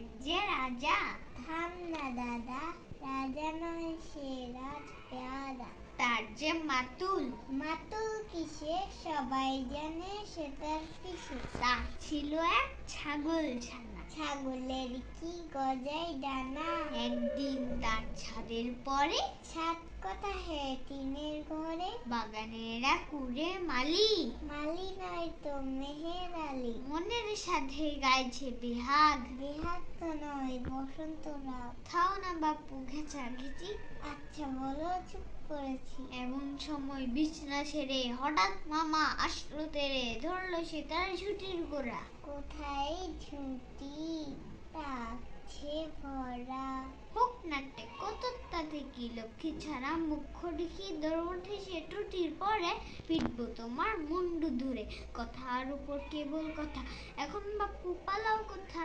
রাজা। থাম না দাদা রাজা নয় সে রাজ পেয়াদা। তার যে মাতুল। মাতুল কিসে? সবাই জানে সেটার কিসে তার ছিল এক ছাগল ছানা। ছাগলের কি গজায় ডানা একদিন তার ছাদের পরে ছাদ কথা হে টিনের ঘরে। বাগানেরা কুড়ে মালি। মালি নয় তো মেহের আলী। মনের সাথে গাইছে বিহাগ বিহার তো নয় বসন্ত রাত থাও না বাপু ঘেঁচা ঘেঁচি আচ্ছা বলো চুপ করেছি। এমন সময় বিছনা ছেড়ে হঠাৎ মামা আসলো তেরে। ধরলো সে তার ছুটির গোড়া। কোথায় ঝুঁটি? তাছে ভরা। হোক নাটে কত তাতে কি লক্ষ্মী ছাড়া মুখ্য দেখি দৌড় উঠে সে টুটির পরে পিটবো তোমার মুন্ডু ধরে। কথার উপর কেবল কথা। এখন বাপু পালাও কথা?